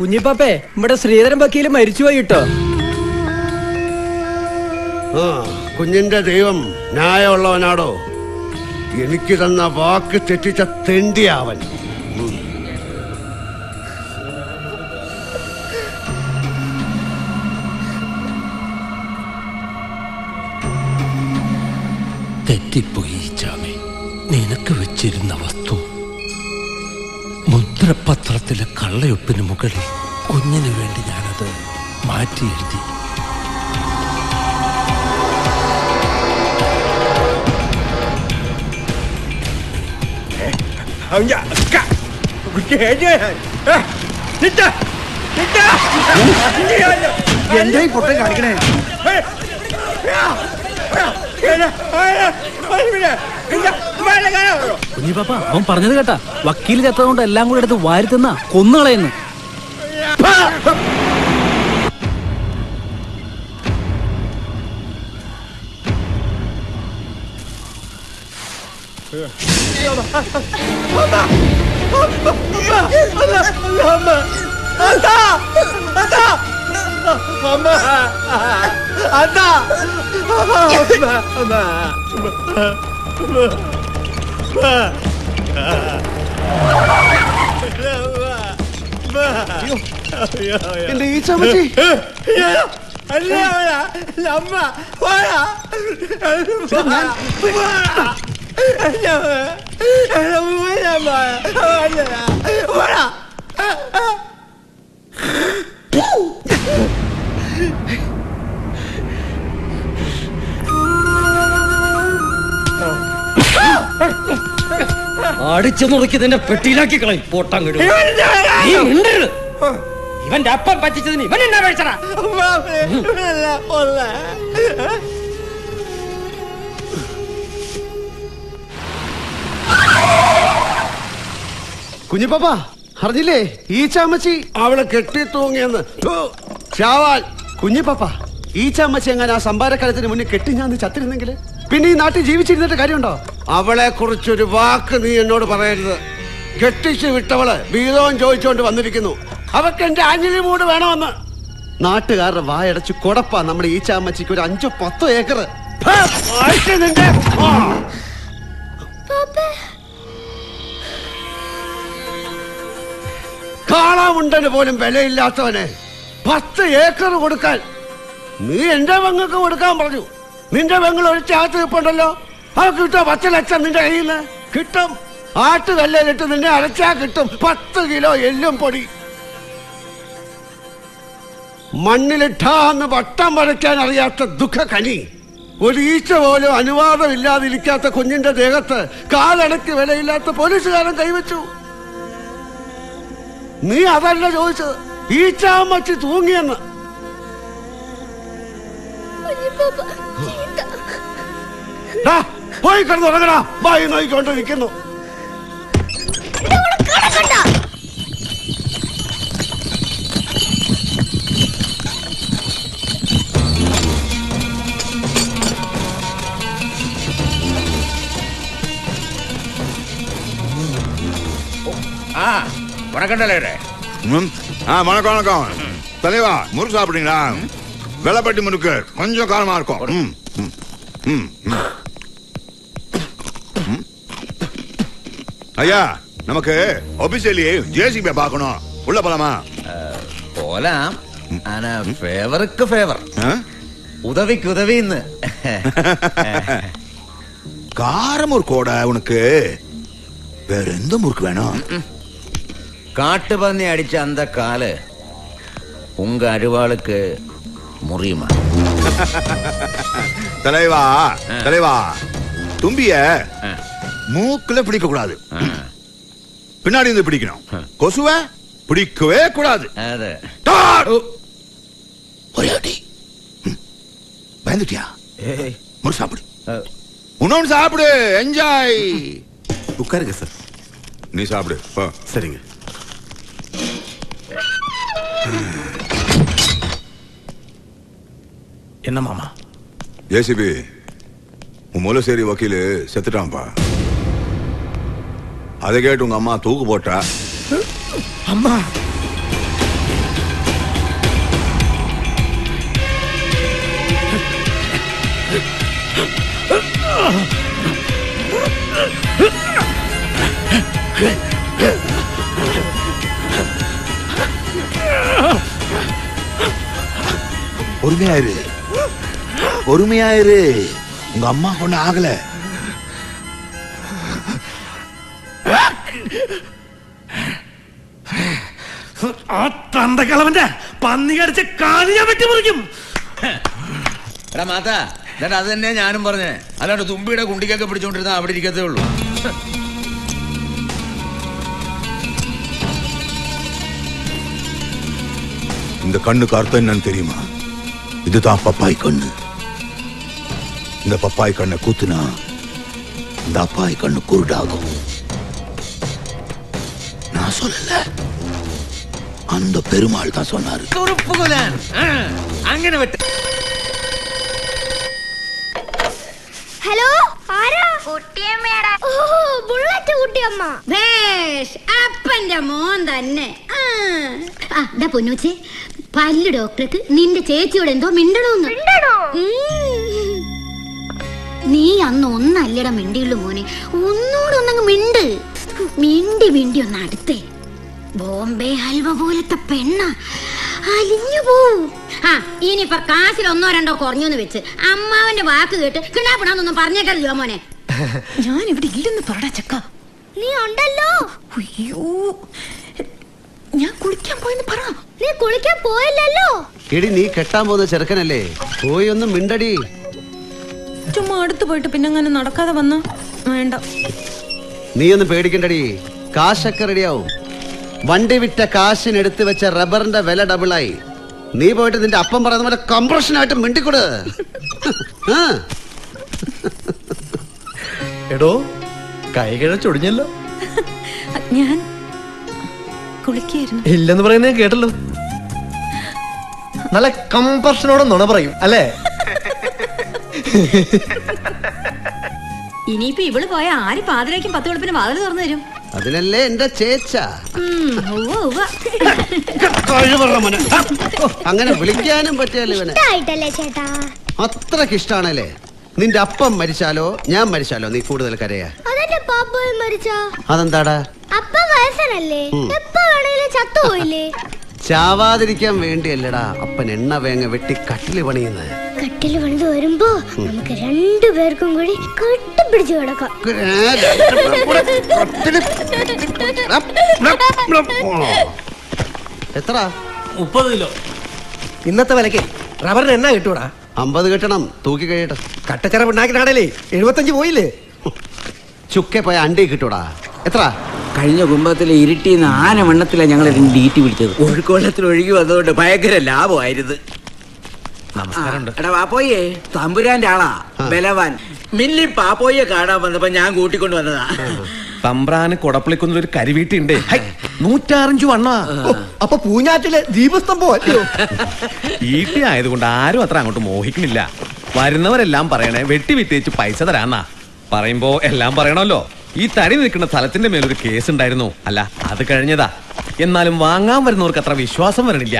കുഞ്ഞിപ്പാപ്പേ നമ്മുടെ ശ്രീധരൻ വക്കീൽ മരിച്ചുപോയി കേട്ടോ ആ കുഞ്ഞിന്റെ ദൈവം ന്യായമുള്ളവനാടോ? എനിക്ക് തന്ന വാക്ക് തെറ്റിച്ച തെണ്ടിയാവൻ. തെറ്റിപ്പോയി ചാമി. നിനക്ക് വെച്ചിരുന്ന വസ്തു മുദ്രപത്രത്തിലെ കള്ളയൊപ്പിന് മുകളിൽ കുഞ്ഞിന് വേണ്ടി ഞാനത് മാറ്റി എഴുതി. എന്റെ കുട്ടം പൊട്ടൻ കാണിക്കണേ? കുഞ്ഞിപ്പാപ്പ അവൻ പറഞ്ഞത് കേട്ടാ. വക്കീൽ ചത്തതുകൊണ്ട് എല്ലാം കൂടെ എടുത്ത് വാരി തിന്നാ കൊന്നുകളയുന്നു എന്റെ ഈ ചമച്ചി അടിച്ചു നുറുക്കി നിന്റെ പെട്ടിയിലാക്കി കളയും. പോട്ടാൻ ഇവന്റെ അപ്പം പറ്റിച്ചതിന് ഇവൻ എന്നാ കഴിച്ചടാ കുഞ്ഞിപ്പാപ്പ അറിഞ്ഞില്ലേ? ഈ ചാമച്ചി അവളെ കെട്ടി തൂങ്ങിയെന്ന്. കുഞ്ഞിപ്പാപ്പ ഈ ചാമച്ചി എങ്ങനെ ആ സംഭാരക്കാലത്തിന് മുന്നിൽ കെട്ടി ഞാൻ ചത്തിരുന്നെങ്കിൽ പിന്നെ ഈ നാട്ടിൽ ജീവിച്ചിരുന്നിട്ട് കാര്യമുണ്ടോ? അവളെ കുറിച്ചൊരു വാക്ക് നീ എന്നോട് പറയരുത്. കെട്ടിച്ച് വിട്ടവൾ വീതവും ചോദിച്ചുകൊണ്ട് വന്നിരിക്കുന്നു. അവക്ക് എന്റെ ആഞ്ഞിലി മൂട് വേണമെന്ന്. നാട്ടുകാരുടെ വായടച്ച് കൊടപ്പാ നമ്മുടെ ഈ ചാമ്മച്ചിക്ക് ഒരു അഞ്ചോ പത്തോ ഏക്കർ. കാളാമുണ്ടന് പോലും വിലയില്ലാത്തവനെ പത്ത് ഏക്കർ കൊടുക്കാൻ നീ എന്റെ പങ്ങൾക്ക് കൊടുക്കാൻ പറഞ്ഞു. നിന്റെ പെങ്ങൾ ഒഴിച്ച് ചാത്ത് കിപ്പുണ്ടല്ലോ? അത് കിട്ടും പത്ത് ലക്ഷം നിന്റെ കയ്യിൽ നിന്ന്? കിട്ടും. ആട്ടുകല്ലിലിട്ട് നിന്നെ അരച്ചാ കിട്ടും. പത്ത് കിലോ എല്ലും പൊടി. മണ്ണിലിട്ടാന്ന് വട്ടം വരയ്ക്കാൻ അറിയാത്ത ദുഃഖ കനി. ഒരു ഈച്ച പോലും അനുവാദമില്ലാതിരിക്കാത്ത കുഞ്ഞിന്റെ ദേഹത്ത് കാലടക്കി വിലയില്ലാത്ത പോലീസുകാരൻ കൈവച്ചു. നീ അതല്ല ചോദിച്ചത്. ഈച്ചാമ്മച്ചി തൂങ്ങിയെന്ന്. ദാ, പോയി കിടന്നുറങ്ങടാ വായി നോക്കിക്കൊണ്ടിരിക്കുന്നു ஆ வணக்கம் தலைவரே ம். ஆ வணக்கம் வணக்கம் தலைவா முறுக்கு சாப்பிடுறீங்களா வெள்ளப்பட்டி முறுக்கு கொஞ்சம் காரமா இருக்கும் ம், ம், ம், ம். ம். ஐயா நமக்கு ஒபிசியலி ஜேசிபி பார்க்கணும். உள்ள போலாமா? போலாம். ஆனா ஃபேவருக்கு ஃபேவர்? உதவிக்கு உதவின்னு. காரமுறுக்கோட உனக்கு. வேற எந்த முறுக்கு வேணும்? காட்டுப்பന്നി அடிச்ச அந்த காலு உங்க அருவாளுக்கு முறியுமா? தலைவா தலைவா தும்பிய. மூக்குல பிடிக்க கூடாது பின்னாடி இருந்து பிடிக்கணும். கொசுவ பிடிக்கவே கூடாது! ஒரே அடி. பயந்துட்டியா? ஏய், முறு சாப்பிடு. அஹ், இன்னொன்னு சாப்பிடு. என்ஜாய் உட்காருங்க சார். நீ சாப்பிடு. சரிங்க. என்ன மாமா? ஜேசிபி உன் மூலசேரி வக்கீலு செத்துட்டான்ப்பா. அதை கேட்டு உங்க அம்மா தூக்கு போட்டா? அம்மா. பொறுமையாயிரு. பொறுமையாயிரு. உங்க அம்மா கொண்டு ஆகல. ആ തന്തക്കളവന്റെ പന്നി കടിച്ച് കാല് ഞാൻ വെട്ടി മുറിക്കും എടാ മാത്ത എന്നിട്ട് അത് തന്നെ ഞാനും പറഞ്ഞേ അല്ലാണ്ട് തുമ്പിയുടെ കുണ്ടിക്കൊക്കെ പിടിച്ചോണ്ടിരുന്ന അവിടെ ഇരിക്കത്തേ ഉള്ളൂ இந்த கண்ணுக்கு அர்த்தம் என்னன்னு தெரியுமா இதுதான் பப்பாய் கண்ணு இந்த பப்பாய் கண்ணை கூத்துனா இந்த அப்பாய் கண்ணு குருடாகும் நான் சொல்லல அந்த பெருமாள் தான் சொன்னாரு തുറുപ്പുകുലാൻ. ആ, അങ്ങനെ വെട്ട് ഹലോ ആരാ കുട്ടിയമ്മയാടാ ഓ ബുള്ളറ്റ് കുട്ടിയമ്മ ഭേഷ് അപ്പന്റെ മോൻ തന്നെ ആ. ആ ദാ പൊന്നൂച്ചേ പല്ല് ഡോക്ടർക്ക് നിന്റെ ചേച്ചിയോട് എന്തോ മിണ്ടണോന്ന് മിണ്ടണോ? ഉം. നീ അന്ന് ഒന്നല്ലട മിണ്ടിയുള്ളൂ മോനെ ഒന്നുകൂടെ ഒന്നങ്ങ് മിണ്ട് മിണ്ടി മിണ്ടി ഒന്ന് അടുത്തേ ബോംബെ ഹൽവ പോലത്തെ പെണ്ണ. അലിഞ്ഞു പോവും. ആ ഇനിയിപ്പൊ കാശിൽ ഒന്നോ രണ്ടോ കുറഞ്ഞു വെച്ച് അമ്മാവന്റെ വാക്ക് കേട്ട് കിണാപ്പിണാന്നൊന്നും പറഞ്ഞേക്കല്ലോ മോനെ? ഞാൻ ഇവിടെ ഇല്ലെന്ന് പറടാ ചക്ക. നീ ഉണ്ടല്ലോ. അയ്യോ. ഞാൻ കുളിക്കാൻ പോയെന്ന് പറ. നീ കുളിക്കാൻ പോയല്ലോ എടി നീ കെട്ടാൻ പോകുന്ന ചെറുക്കനല്ലേ? പോയി ഒന്ന് മിണ്ടടി. ചുമ്മാ അടുത്ത് പോയിട്ട് പിന്നെ അങ്ങനെ നടക്കാതെ വന്ന വേണ്ട. നീ ഒന്ന് പേടിക്കണ്ടടി. കാശൊക്കെ റെഡിയാവും വണ്ടി വിറ്റ കാശിന് എടുത്തു വെച്ച റബ്ബറിന്റെ വില ഡബിളായി നീ പോയിട്ട് നിന്റെ അപ്പം പറയുന്ന പോലെ കംപ്രഷനായിട്ട് മിണ്ടിക്കൊട്. എടോ കൈകഴ ചൊടിഞ്ഞല്ലോ. ഞാൻ കുളിക്കായിരുന്നു. ഇല്ലെന്ന് പറയുന്നേ കേട്ടല്ലോ. നല്ല കംപ്രഷനോട് നുണ പറയും അല്ലേ? ഇനിയിപ്പോ ഇവൾ പോയ ആര് പാതിരയ്ക്കും പത്ത് വെളുപ്പിന് വാതിൽ തുറന്നു തരും? അതിനല്ലേ എന്റെ ചേച്ച? അങ്ങനെ വിളിക്കാനും പറ്റിയല്ലോ ഇവനെ? ചേട്ടാ? അത്രയ്ക്ക് ഇഷ്ടാണല്ലേ? നിന്റെ അപ്പം മരിച്ചാലോ ഞാൻ മരിച്ചാലോ നീ കൂടുതൽ കരയാ? അതെന്താടാ? അപ്പ വയസ്സനല്ലേ? എപ്പ വേണേലും ചത്തുപോയില്ലേ? ചാവാതിരിക്കാൻ വേണ്ടിയല്ലടാ അപ്പൻ എണ്ണ വേങ്ങ വെട്ടി കട്ടിൽ പണിയുന്നത് കട്ടിൽ പണിത് വരുമ്പോ നമുക്ക് രണ്ടുപേർക്കും കൂടി കെട്ടിപ്പിടിച്ചു കിടക്കാം. എത്ര മുപ്പത് കിലോ. ഇന്നത്തെ വിലക്ക് റബ്ബറിന് എന്നാ കിട്ടൂടാ? അമ്പത് കിട്ടണം. തൂക്കി കഴിയട്ടെ. കട്ടച്ചറ ഉണ്ടാക്കിനാടല്ലേ എഴുപത്തഞ്ച് പോയില്ലേ? ചുക്കെ പോയ അണ്ടി കിട്ടൂടാ. എത്ര കഴിഞ്ഞ കുംഭത്തിലെ ഇരുട്ടിന്ന് ആന വണ്ണത്തിലാണ് ഞങ്ങൾ ഡീറ്റി പിടിച്ചത്. ഒഴുക്കുവെള്ളത്തിൽ ഒഴുകി വന്നതുകൊണ്ട് ഭയങ്കര ലാഭമായിരുന്നു. നമസ്കാരമുണ്ട്. എടാ പാപ്പോയെ തമ്പുരാന്റെ ആളാ ബലവാൻ. മില്ലി പാപ്പോയെ കാണാൻ വന്നപ്പോ ഞാൻ കൂട്ടിക്കൊണ്ട് വന്നതാ. തമ്പ്രാന് കൊടപ്പളിക്കുന്ന ഒരു കരിവീട്ടുണ്ടേ നൂറ്റാറഞ്ചു വണ്ണ. അപ്പൊ പൂഞ്ഞാറ്റിലെ ദീപസ്തംഭം അല്ലയോ? ഈട്ടി ആയതുകൊണ്ട് ആരും അത്ര അങ്ങോട്ട് മോഹിക്കുന്നില്ല. വരുന്നവരെല്ലാം പറയണേ വെട്ടി വിറ്റേച്ച് പൈസ തരാന്നാ. പറയുമ്പോ എല്ലാം പറയണല്ലോ ഈ തടി നിൽക്കുന്ന സ്ഥലത്തിന്റെ മേലൊരു കേസ് ഉണ്ടായിരുന്നു അല്ല അത് കഴിഞ്ഞതാ. എന്നാലും വാങ്ങാൻ വരുന്നവർക്ക് അത്ര വിശ്വാസം വരണില്ല.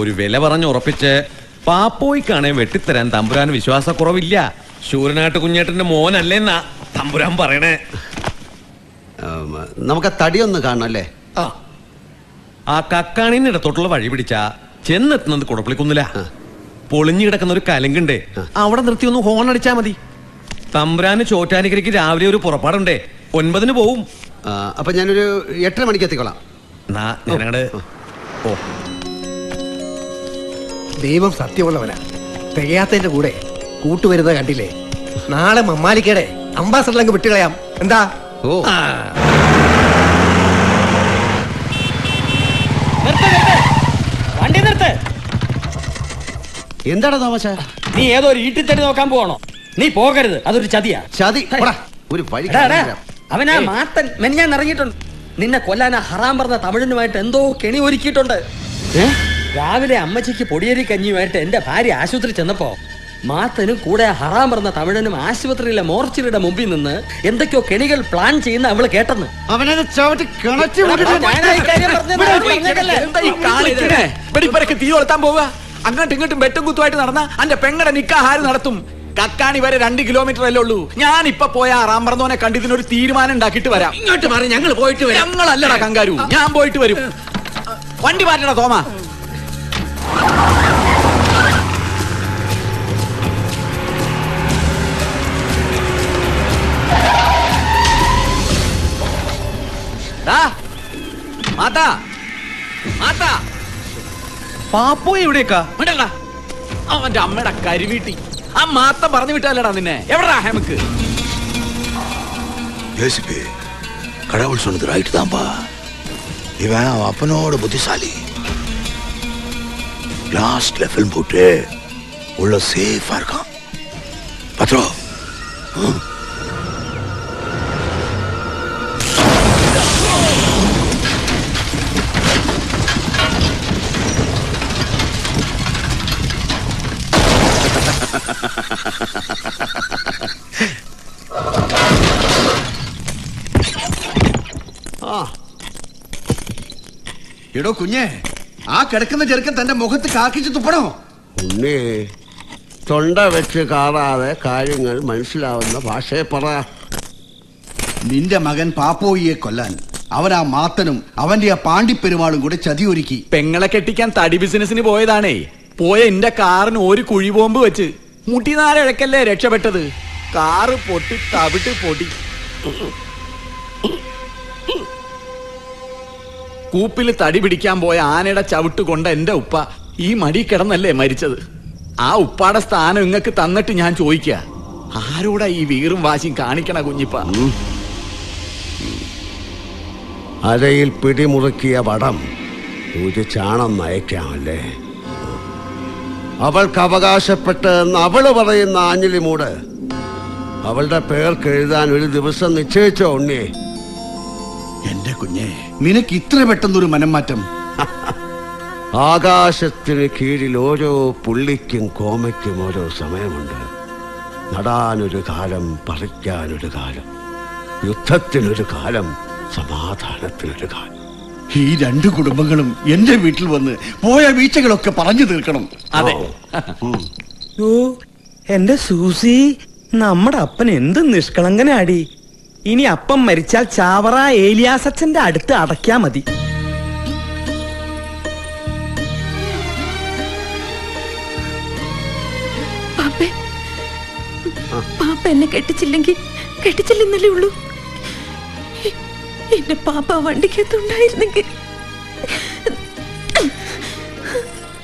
ഒരു വില പറഞ്ഞ് ഉറപ്പിച്ച് പാപ്പോയ്ക്കാണെ വെട്ടിത്തരാൻ തമ്പുരാൻ വിശ്വാസക്കുറവില്ല. ശൂരനാട്ട് കുഞ്ഞേട്ടന്റെ മോനല്ലേന്നാ തമ്പുരാൻ പറയണേ. നമുക്ക് ആ തടിയൊന്ന് കാണണം അല്ലേ? ആ. കക്കാണിന് ഇടത്തോട്ടുള്ള വഴി പിടിച്ച ചെന്നെത്തുന്നത് കുടപ്പിളിക്കുന്നില്ല പൊളിഞ്ഞു കിടക്കുന്ന ഒരു കലങ്കുണ്ടേ. അവിടെ നിർത്തി ഒന്ന് ഹോൺ അടിച്ചാ മതി. തമ്പ്രാന് ചോറ്റാനിക്കരയ്ക്ക് രാവിലെ ഒരു പുറപ്പാടുണ്ടേ. ഒൻപതിന് പോവും. ആ, അപ്പൊ ഞാനൊരു എട്ടര മണിക്ക് എത്തിക്കോളാം. ഓ. ദൈവം സത്യമുള്ളവനാ. തികയാത്തതിന്റെ കൂടെ കൂട്ടുവരുന്നത് കണ്ടില്ലേ? നാളെ മമ്മാലിക്കയുടെ അംബാസഡറിലങ്ങ് വിട്ടുകളയാം. എന്താ? ഓ. നിർത്ത് നിർത്ത്. വണ്ടി നിർത്ത്. നീ ഏതോ ഒരു ഈട്ടിത്തടി നോക്കാൻ പോകണോ? നീ പോകരുത് അതൊരു ചതിയാ. ചതി? പോടാ. ഒരു വഴി എടാ, എടാ, അവനാ മാത്തൻ മെനിഞ്ഞാൻ ഇറങ്ങിയിട്ടുണ്ട്. നിന്നെ കൊല്ലാൻ ആ ഹറാം പറഞ്ഞ തമിഴനുമായിട്ട് എന്തോ കെണി ഒരുക്കിയിട്ടുണ്ട്. ഏ? രാവിലെ അമ്മച്ചിക്ക് പൊടിയേരി കഞ്ഞിയുമായിട്ട് എന്റെ ഭാര്യ ആശുപത്രി ചെന്നപ്പോ മാത്തനും കൂടെ ഹറാം പറഞ്ഞ തമിഴനും ആശുപത്രിയിലെ മോർച്ചറിയുടെ മുമ്പിൽ നിന്ന് എന്തൊക്കെയോ കെണികൾ പ്ലാൻ ചെയ്യുന്ന അവൾ കേട്ടെന്ന്. തീ പോവുക. അങ്ങോട്ടും ഇങ്ങോട്ടും വെട്ടും കുത്തുമായിട്ട് നടന്ന അന്റെ പെങ്ങടെ നിക്കാഹാരം നടത്തും. കക്കാണി വരെ രണ്ട് കിലോമീറ്റർ അല്ലേ ഉള്ളൂ. ഞാൻ ഇപ്പൊ പോയ ആറാം പറന്നോനെ കണ്ട് ഇതിനൊരു തീരുമാനം ഉണ്ടാക്കിയിട്ട് വരാം. ഇങ്ങോട്ട് മാറി ഞങ്ങൾ പോയിട്ട് വരാം. ഞങ്ങളല്ലടാ കങ്കാരു. ഞാൻ പോയിട്ട് വരും. വണ്ടി മാറ്റണ തോമ? മാതാ മാതാ പാപ്പോ എവിടേക്കാ വിടടാ. അവന്റെ അമ്മയുടെ കരിവീട്ടി ആ മാത്ത പറഞ്ഞു വിട്ടാലടാ നിന്നെ എവിടാ ഹേമക്ക് ஏசிபி கடவுள் சொன்னது ரைட் தான்ப்பா இவன் அவன் அப்பனோட புத்திசாலி லாஸ்ட்ல ஃபில்ம் போட்டு உள்ள சேஃபா இருக்கான் பத்ரோ എടോ കുഞ്ഞെ ആ കിടക്കുന്ന ചെറുക്കൻ തന്റെ മുഖത്ത് കാക്കിച്ച് തുപ്പണോ? ഉണ്ണി തൊണ്ട വെച്ച് കാറാതെ കാര്യങ്ങൾ മനസ്സിലാവുന്ന ഭാഷയെ പറ. നിന്റെ മകൻ പാപ്പോയിയെ കൊല്ലാൻ അവൻ ആ മാത്തനും അവന്റെ ആ പാണ്ടിപ്പെരുമാളും കൂടെ ചതിയൊരുക്കി പെങ്ങളെ കെട്ടിക്കാൻ തടി ബിസിനസിന് പോയതാണേ. പോയ എന്റെ കാറിന് ഒരു കുഴി ബോംബ് വെച്ച് മുട്ടിനാലഴക്കല്ലേ രക്ഷപ്പെട്ടത്? കാറ് പൊട്ടി തവിട്ട് പൊടി. കൂപ്പിൽ തടി പിടിക്കാൻ പോയ ആനയുടെ ചവിട്ട് കൊണ്ട എന്റെ ഉപ്പ ഈ മടി കിടന്നല്ലേ മരിച്ചത്? ആ ഉപ്പാടെ സ്ഥാനം ഇങ്ങക്ക് തന്നിട്ട് ഞാൻ ചോദിക്ക. ആരോടാ ഈ വീറും വാശിയും കാണിക്കണ കുഞ്ഞിപ്പ? അരയിൽ പിടിമുറുക്കിയ വടം ഒരു ചാണം നയക്കാമല്ലേ? അവൾക്ക് അവകാശപ്പെട്ട് അവൾ പറയുന്ന ആഞ്ഞിലിമൂട്. അവളുടെ പേർക്ക് എഴുതാൻ ഒരു ദിവസം നിശ്ചയിച്ചോ ഉണ്ണി കുഞ്ഞെ നിനക്ക് ഇത്ര പെട്ടെന്നൊരു മനംമാറ്റം? ആകാശത്തിന് കീഴിൽ ഓരോ പുള്ളിക്കും കോമയ്ക്കും ഓരോ സമയമുണ്ട്. നടാനൊരു കാലം പറിക്കാനൊരു കാലം യുദ്ധത്തിനൊരു കാലം സമാധാനത്തിനൊരു കാലം. ഈ രണ്ട് കുടുംബങ്ങളും എന്റെ വീട്ടിൽ വന്ന് പോയ വീഴ്ചകളൊക്കെ പറഞ്ഞു തീർക്കണം. അതെ. ഓ. എന്റെ സൂസി നമ്മുടെ അപ്പൻ എന്ത് നിഷ്കളങ്കനാടി? ഇനി അപ്പം മരിച്ചാൽ ചാവറ ഏലിയാസച്ചന്റെ അടുത്ത് അടയ്ക്കാ മതി. പാപ്പേ എന്നെ കെട്ടിച്ചില്ലെങ്കിൽ കെട്ടിച്ചില്ലെന്നല്ലേ ഉള്ളൂ. എന്റെ പാപ്പ വണ്ടിക്കകത്തുണ്ടായിരുന്നെങ്കിൽ